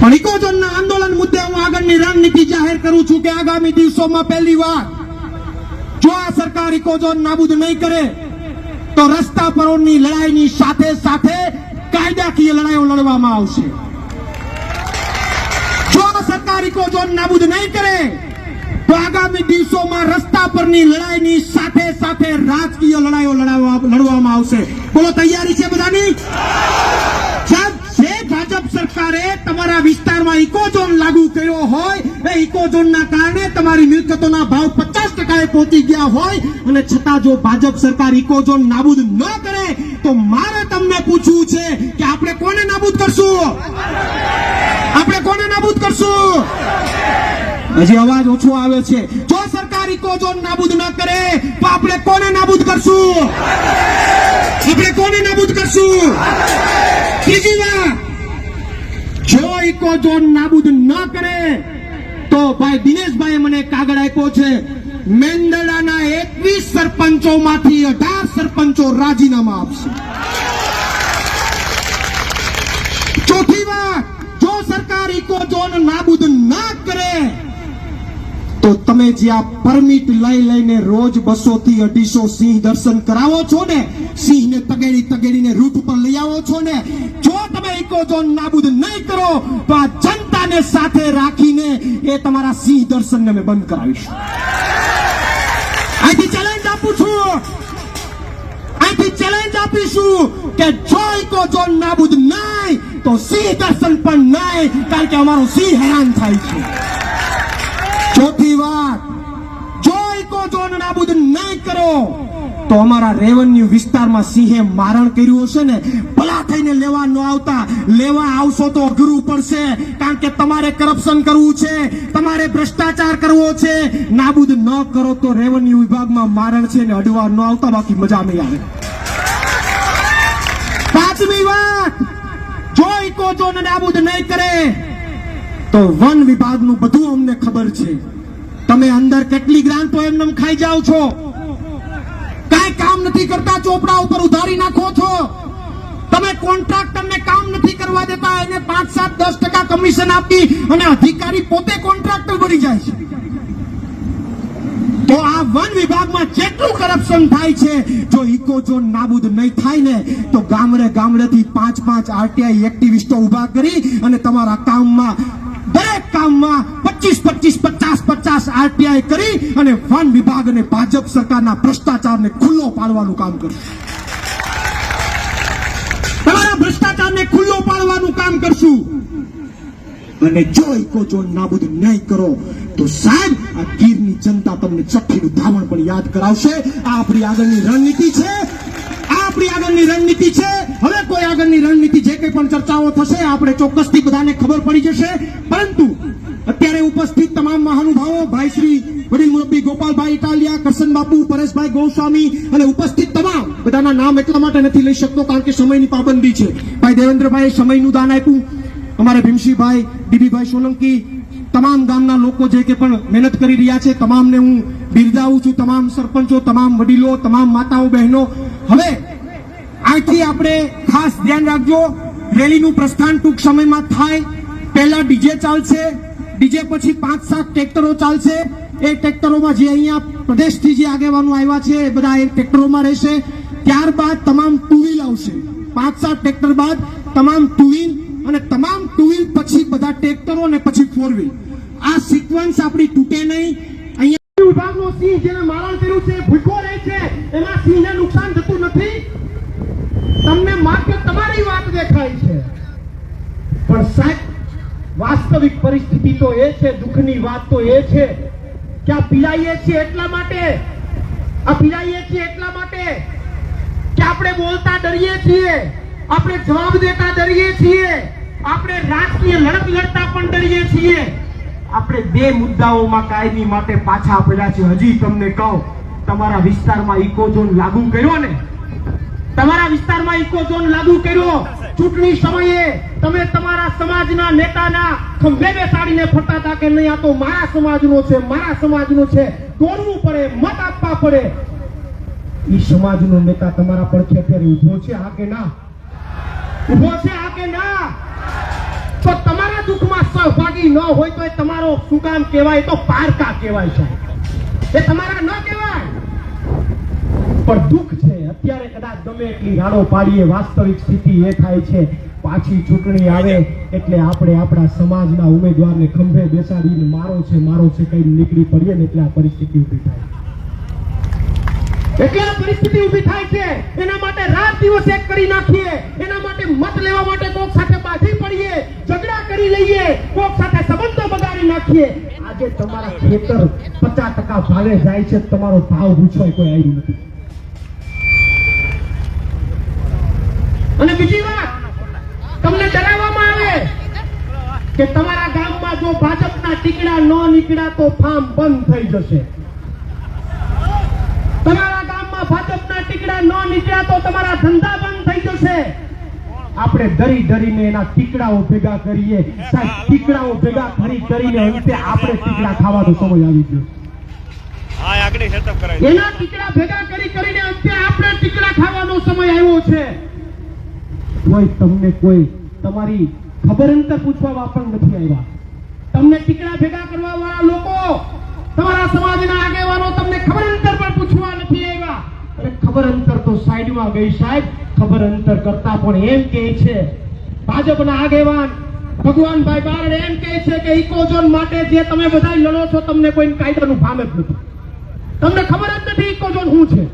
પણ ઇકોઝોનના આંદોલન મુદ્દે હું આગળની રણનીતિ જાહેર કરું છું કે આગામી દિવસોમાં પહેલી વાર જો આ સરકાર ઇકોઝોન નાબૂદ નહીં કરે, તો રસ્તા પરોની લડાઈની સાથે સાથે કાયદાકીય લડાઈઓ લડવામાં આવશે. જો આ સરકાર ઇકોઝોન નાબૂદ નહીં કરે, તો આગામી દિવસોમાં રસ્તા પરની લડાઈની સાથે સાથે રાજકીય લડાઈઓ લડાવવા- લડવામાં આવશે બોલો તૈયારી છે બધાની સાહેબ જે ભાજપ સરકારે તમારા વિસ્તારમાં ઇકોઝોન લાગુ કર્યો હોય ઝોનના કારણે તમારી મિલકતોના ભાવ પચાસ ટકાએ પહોંચી ગયા હોય અને છતાં જો ભાજપ સરકાર ઇકોઝોન નાબૂદ ન કરે, તો મારે તમને પૂછવું છે કે આપણે કોને નાબૂદ કરશું? આપણે કોને નાબૂદ કરશું? હજી અવાજ ઓછો આવે છે. જો સરકાર ઇકોઝોન નાબૂદ ન કરે, તો આપણે કોને નાબૂદ કરશું? આપણે કોને નાબૂદ કરશું? ત્રીજી વાત, જો ઇકોઝોન નાબૂદ ન કરે તો ભાઈ દિનેશભાઈ મને કાગળ આપ્યો છે. મેંદડાના એકવીસ સરપંચો માંથી અઢાર સરપંચો રાજીનામા આપશે. ચોથી નાબૂદ તમે જે પરમિટ લઈ લઈને રોજ બસો થી અઢીસો સિંહ દર્શન કરાવો છો ને, સિંહને તગેડી તગેડીને રૂટ ઉપર લઈ આવો છો ને, જો તમે ઇકોઝોન નાબૂદ નહીં કરો, તો આ જનતાને સાથે રાખીને એ તમારા સિંહ દર્શનને અમે બંધ કરાવીશું. અહીંથી ચેલેન્જ આપું છું. અહીંથી ચેલેન્જ આપીશું કે જો ઇકોઝોન નાબૂદ નહીં, તો સિંહ દર્શન પણ નહીં, કારણ કે અમારો સિંહ હેરાન થાય છે. ચોથી વાત, જો ઇકોઝોન નાબૂદ નહીં કરો તો અમારા રેવન્યુ વિસ્તારમાં સિંહે મારણ કર્યું હશે ને, ભલા થઈને લેવા ન આવતા, લેવા આવશો તો અઘરું પડશે, કારણ કે તમારે કરપ્શન કરવું છે, તમારે ભ્રષ્ટાચાર કરવો છે. નાબૂદ ન કરો તો રેવન્યુ વિભાગમાં મારણ છે ને અડવા ન આવતા, બાકી મજા નહીં આવે. પાંચમી વાત, જો ઇકોઝોન નાબૂદ નહીં કરે, તો વન વિભાગનું બધું અમને ખબર છે. તમે અંદર કેટલી ગ્રાન્ટો એમને એમ ખાઈ જાઓ છો? કાંઈ કામ નથી કરતા, ચોપડા ઉપર ઉધારી નાખો છો. તમે કોન્ટ્રાક્ટરને કામ નથી કરવા દેતા, એને પાંચ, સાત, દસ ટકા કમિશન આપી અને અધિકારી પોતે કોન્ટ્રાક્ટર બની જાય છે. તો આ વન વિભાગમાં જેટલું કરપ્શન થાય છે, જો ઇકોઝોન નાબૂદ નહીં થાય ને, તો ગામડે ગામડેથી પાંચ પાંચ આરટીઆઈ એક્ટિવિસ્ટો ઊભા કરી અને તમારા કામમાં દરેક કામમાં પચીસ પચીસ, પચાસ પચાસ આરટીઆઈ કરી અને વન વિભાગ અને ભાજપ સરકારના ભ્રષ્ટાચારને ખુલ્લો પાડવાનું કામ કરશે તમારા ભ્રષ્ટાચારને ખુલ્લો જો ઇકોઝોન નાબૂદ કરો, તો સાહેબ, આ ગીરની જનતા તમને ચઠ્ઠીનું ધાવણ પણ યાદ કરાવશે. આ આપણી આગળની રણનીતિ છે. આ આપણી આગળની રણનીતિ છે. હવે કોઈ આગળની રણનીતિ જે કંઈ પણ ચર્ચાઓ થશે, આપણે ચોક્કસથી બધાને ખબર પડી જશે. પરંતુ અત્યારે ઉપસ્થિત તમામ મહાનુભાવો, ભાઈ શ્રી વડીલ મુરબ્બી ગોપાલભાઈ ઇટાલિયા, કરશન બાપુ, પરેશભાઈ ગોસ્વામી અને ઉપસ્થિત તમામ બધાના નામ એટલા માટે નથી લઈ શકતો કારણ કે સમયની પાબંદી છે. ભાઈ દેવેન્દ્રભાઈ સમયનું દાન આપ્યું. અમારે ભીમસિંહભાઈ દીબીભાઈ સોલંકી, તમામ ગામના લોકો જે કે પણ મહેનત કરી રહ્યા છે, તમામને હું બિરદાવું છું. તમામ સરપંચો, તમામ વડીલો, તમામ માતાઓ, બહેનો. હવે આથી આપણે ખાસ ધ્યાન રાખજો. રેલીનું પ્રસ્થાન ટૂંક સમયમાં થાય. પહેલા ડીજે ચાલશે. ડીજે પછી પાંચ સાત ટ્રેક્ટરો ચાલશે. એ ટ્રેક્ટરોમાં જે અહીંયા પ્રદેશથી જે આગેવાનો આવ્યા છે, એ બધા એ ટ્રેક્ટરોમાં રહેશે. ત્યારબાદ તમામ ટુ વ્હીલ આવશે. પાંચ સાત ટ્રેક્ટર બાદ તમામ ટુ વ્હીલ અને તમામ ટુ વ્હીલ પછી બધા ટ્રેક્ટરો અને પછી ફોર વ્હીલ આ સિક્વન્સ આપણી તૂટે નહીં. અહીંયા વિભાગનો સિંહ જેને મારણ કર્યું છે, ભૂખો રહે છે. એમાં સિંહને નુકસાન થતું નથી તમને માત્ર તમારી વાત દેખાય છે પણ સાહેબ વાસ્તવિક પરિસ્થિતિ તો એ છે, દુઃખની વાત તો એ છે. કે આ પીડાઈએ છીએ એટલા માટે? આ પીડાઈએ છીએ એટલા માટે? કે આપણે બોલતા ડરીએ છીએ? આપણે જવાબ દેતા ડરીએ છીએ? આપણે રાષ્ટ્રીય લડત લડતા પણ ડરીએ છીએ? આપણે બે મુદ્દાઓમાં કાયમી માટે પાછા પડ્યા છે હજી તમને કહું, તમારા વિસ્તારમાં ઇકોઝોન લાગુ કર્યો ને? તમારા વિસ્તારમાં ઇકોઝોન લાગુ કર્યો? ચૂંટણી સમયે તમે તમારા સમાજના નેતાના ખંભે બેસાડીને ફરતા હતા કે નહીં, આ તો મારા સમાજનો છે, મારા સમાજનો છે. તોડવું પડે, મત આપવા પડે. એ સમાજનો નેતા તમારા પડખે અત્યારે ઊભો છે હા કે ના? ઊભો છે હા કે ના? તો તમારા દુઃખમાં સહભાગી ન હોય તો એ તમારો શું કામ કહેવાય, તો પારકા કહેવાય છે એ તમારા ન કહેવાય. પણ દુઃખ છે. અત્યારે કદાચ ગમે એટલી રાડો પાડીએ, વાસ્તવિક સ્થિતિ એ થાય છે. પાછી ચૂંટણી આવે એટલે આપણે આપણા સમાજના ઉમેદવારને ખંભે બેસાડીને મારો છે મારો છે કઈ નીકળી પડીએ ને એટલે આ પરિસ્થિતિ ઊભી થાય. એટલે આ પરિસ્થિતિ ઊભી થાય છે. એના માટે રાત દિવસ એક કરી નાખીએ. એના માટે મત લેવા માટે કોક સાથે બાજી પડીએ. ઝઘડા કરી લઈએ. કોક સાથે સંબંધો બગાડી નાખીએ. આજે તમારા ખેતર પચાસ ટકા ભાવે જાય છે. તમારો ભાવ પૂછવાય કોઈ આવ્યું નથી. અને બીજી વાત તમને ડરાવવામાં આવે કે તમારા ગામમાં જો ભાજપના ટીકડા ન નીકળ્યા તો ફાર્મ બંધ થઈ જશે. તમારા ગામમાં ભાજપના ટીકડા ન નીકળ્યા તો તમારા ધંધા બંધ થઈ જશે. આપણે ડરી ડરીને એના ટીકડાઓ ભેગા કરીએ. સાહેબ ટીકડાઓ ભેગા કરી કરીને અંતે આપણે ટીકડા ખાવાનો સમય આવી ગયો. એના ટીકડા ભેગા કરી કરીને અંતે આપણે ટીકડા ખાવાનો સમય આવ્યો છે. કોઈ તમને કોઈ તમારી ખબર અંતર પૂછવા પણ નથી આવ્યા. તમને ટીકડા ભેગા કરવા વાળા લોકો, તમારા સમાજના આગેવાનો તમને ખબર અંતર પણ પૂછવા નથી આવ્યા. અરે ખબર અંતર તો સાઈડમાં ગઈ સાહેબ, ખબર અંતર કરતા પણ એમ કહે છે. ભાજપના આગેવાન ભગવાનભાઈ બારડ એમ કહે છે કે ઇકોઝોન માટે જે તમે બધા લડો છો, તમને કોઈ કાયદાનું ભાન જ નથી. તમને ખબર જ નથી ઇકોઝોન શું છે.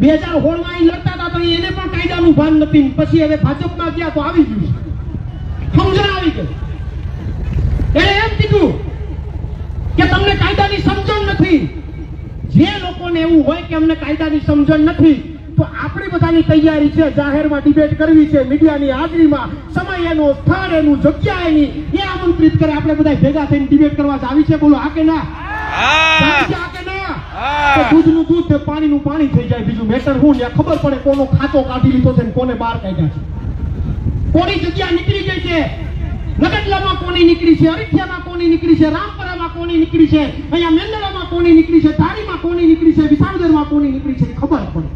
બે હજાર સોળમાં લડતા હતા તો એને પણ કાયદાનું ભાન નથી. પછી હવે ભાજપમાં ગયા તો આવી ગયું સમજણ આવી ગઈ. એને એમ કીધું કે તમને કાયદાની સમજણ નથી. જે લોકોને એવું હોય કે અમને કાયદાની સમજણ નથી તો આપણી બધાની તૈયારી છે જાહેરમાં ડિબેટ કરવી છે મીડિયાની હાજરીમાં. સમય એનો સ્થળ એનું જગ્યા એની. એ આમંત્રિત કરે. આપણે બધા ભેગા થઈને ડિબેટ કરવા આવી છે. બોલો આ કે ના? દૂધનું દૂધ ને પાણીનું પાણી થઈ જાય બીજું મેટર હું ને ખબર પડે કોનો ખાતો કાઢી લીધો છે કોને બહાર કાઢ્યા છે. કોની જગ્યા નીકળી ગઈ છે? નગટલામાં કોની નીકળી છે? અરીઠિયામાં કોની નીકળી છે? રામપરામાં કોની નીકળી છે? અહીંયા મેંદડામાં કોની નીકળી છે? ધારીમાં કોની નીકળી છે? વિસાવદરમાં કોની નીકળી છે? ખબર પડે.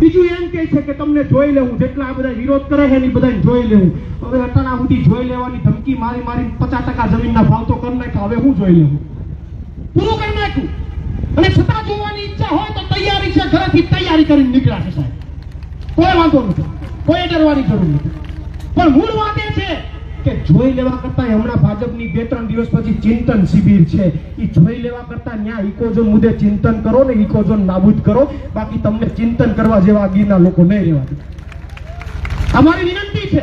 બીજું એમ કે છે કે તમને જોઈ લેવું. જેટલા બધા વિરોધ કરે છે એની બધાને જોઈ લેવું. હવે અટાણા સુધી જોઈ લેવાની ધમકી મારી મારી પચાસ ટકા જમીનના ભાવ તો કરી નાખ્યા. હવે હું જોઈ લેવું? પૂરું કરી નાખ્યું? અને છતાં જોવાની ઈચ્છા હોય તો તૈયારી છે, ઘરેથી તૈયારી કરીને નીકળ્યા છે સાહેબ. કોઈ વાંધો નથી. કોઈ ડરવાની જરૂર નથી. પણ મૂળ વાત એ છે કે જોઈ લેવા કરતા હમણાં ભાજપની બે ત્રણ દિવસ પછી ચિંતન શિબિર છે. એ જોઈ લેવા કરતા ન્યા ઇકોઝોન મુદ્દે ચિંતન કરો ને ઇકોઝોન નાબૂદ કરો. બાકી તમને ચિંતન કરવા જેવા ગીરના લોકો નહીં રહેવા દે. અમારી વિનંતી છે,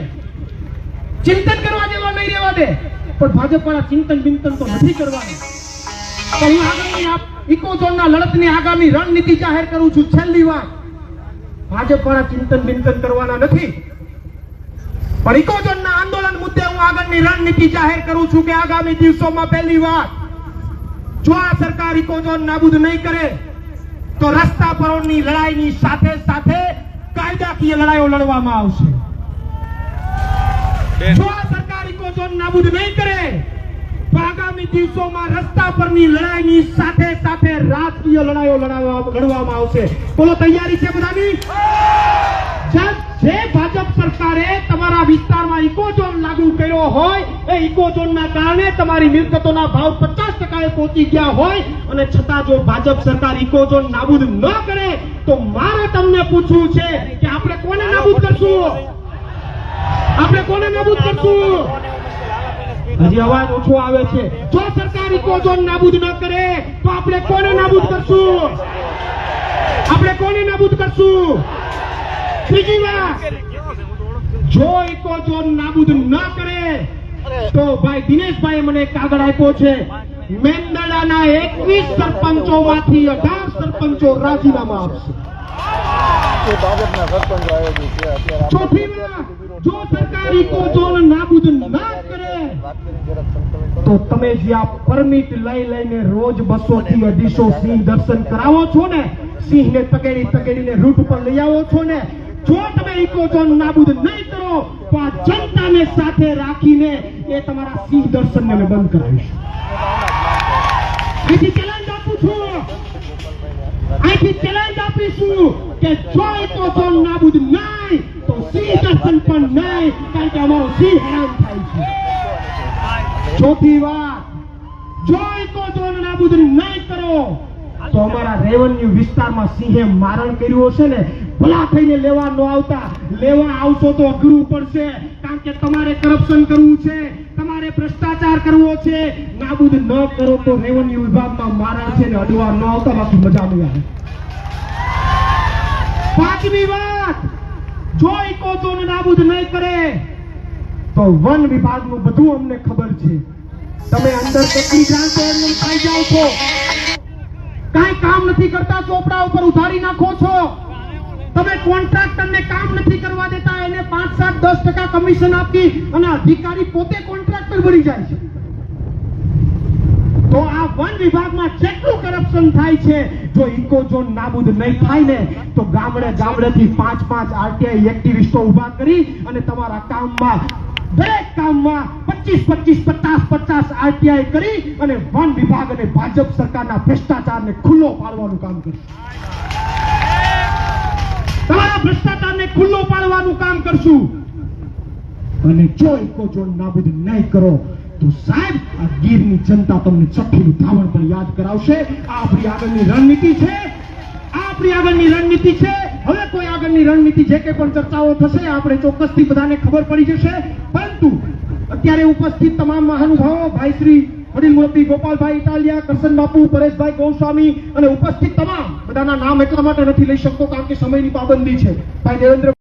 ચિંતન કરવા જેવા નહીં રહેવા દે. પણ ભાજપ વાળા ચિંતન બિંતન તો નથી કરવાનું. જો આ સરકાર ઇકોઝોન નાબૂદ નહીં કરે, તો રસ્તા પરોની લડાઈની સાથે સાથે કાયદાકીય લડાઈઓ લડવામાં આવશે. જો આ સરકાર ઇકોઝોન નાબૂદ નહીં કરે આગામી દિવસોમાં રસ્તા પરની લડાઈની સાથે સાથે રાજકીય લડાઈઓ લડવામાં આવશે. બોલો, તૈયારી છે બધાની? જે ભાજપ સરકારે તમારા વિસ્તારમાં ઇકોઝોન લાગુ કર્યો હોય, એ ઇકોઝોનના કારણે તમારી મિલકતોના ભાવ પચાસ ટકાએ પહોંચી ગયા હોય અને છતાં જો ભાજપ સરકાર ઇકોઝોન નાબૂદ ન કરે, તો મારે તમને પૂછવું છે કે આપણે કોને નાબૂદ કરશું? આપણે કોને નાબૂદ કરશું? હજી અવાજ ઓછો આવે છે. જો સરકાર ઇકોઝોન નાબૂદ ન કરે, તો આપણે કોને નાબૂદ કરશું? આપણે કોને નાબૂદ કરશું? ત્રીજી વાત, જો ઇકોઝોન નાબૂદ ન કરે, તો ભાઈ દિનેશભાઈ મને કાગળ આપ્યો છે. મેંદડાના એકવીસ સરપંચો માંથી અઢાર સરપંચો રાજીનામા આપશે. ચોથી વાત, જો સરકાર ઇકોઝોન નાબૂદ ના તો તમે જે આ પરમિટ લઈ લઈને રોજ બસો થી અઢીસો સિંહ દર્શન કરાવો છો ને સિંહ ને તકેડી તકેડીને રૂટ પર લઈ આવો છો ને જો તમે ઇકોઝોન નાબૂદ નહીં કરો તો આ જનતાને સાથે રાખીને એ તમારા સિંહ દર્શન ને બંધ કરાવીશું. અહીંથી ચેલેન્જ આપું છું. અહીંથી ચેલેન્જ આપીશું કે જો ઇકોઝોન નાબૂદ નહીં તો સિંહ દર્શન પણ નહીં કારણ કે અમારો સિંહ હેરાન થાય છે. ચોથી વાત જો ઇકો ઝોન નહીં કરો. તો અમારા રેવન્યુ વિસ્તારમાં સિંહે મારણ કર્યું હશે ને, ભલા થઈને લેવા ન આવતા. લેવા આવશો તો અઘરું પડશે, કારણ કે તમારે કરપ્શન કરવું છે, તમારે ભ્રષ્ટાચાર કરવો છે. નાબૂદ ન કરો તો રેવન્યુ વિભાગમાં મારણ છે ને અડવા ન આવતા, બાકી મજા નહીં આવે. પાંચમી વાત જો ઇકો ઝોન નાબૂદ નહીં કરે. તો વન વિભાગનું બધું અમને ખબર છે. તમે અંદર કેટલી કામ નથી કરતા, ચોપડા ઉપર ઉધારી નાખો છો. તમે કોન્ટ્રાક્ટરને કામ નથી કરવા દેતા, એને પાંચ, સાત, દસ ટકા કમિશન આપી અને અધિકારી પોતે કોન્ટ્રાક્ટર બની જાય છે. તો આ વન વિભાગમાં જેટલું કરપ્શન થાય છે, જો ઇકો ઝોન નાબૂદ નહીં થાય ને, તો ગામડે ગામડેથી પાંચ પાંચ આરટીઆઈ એક્ટિવિસ્ટો ઊભા કરી અને તમારા કામમાં દરેક કામમાં પચીસ પચીસ, પચાસ પચાસ આરટીઆઈ કરી અને વન વિભાગ અને ભાજપ સરકારના ભ્રષ્ટાચારને ખુલ્લો પાડવાનું કામ કરશું. તમારા ભ્રષ્ટાચારને ખુલ્લો પાડવાનું કામ કરશું. અને જો એકો જો નાબૂદ નહીં કરો, તો સાહેબ, આ ગીરની જનતા તમને છઠ્ઠીનું ધાવણ પણ યાદ કરાવશે. આ આપણી આગળની રણનીતિ છે. આ આપણી આગળની રણનીતિ છે. હવે કોઈ આગળની રણનીતિ જે કંઈ પણ ચર્ચાઓ થશે, આપણે ચોક્કસથી બધાને ખબર પડી જશે. પરંતુ અત્યારે ઉપસ્થિત તમામ મહાનુભાવો, ભાઈ શ્રી વડીલ મુરબ્બી ગોપાલભાઈ ઇટાલિયા, કરશન બાપુ, પરેશભાઈ ગૌસ્વામી અને ઉપસ્થિત તમામ બધાના નામ એટલા માટે નથી લઈ શકતો, કારણ કે સમયની પાબંદી છે. ભાઈ દેવેન્દ્ર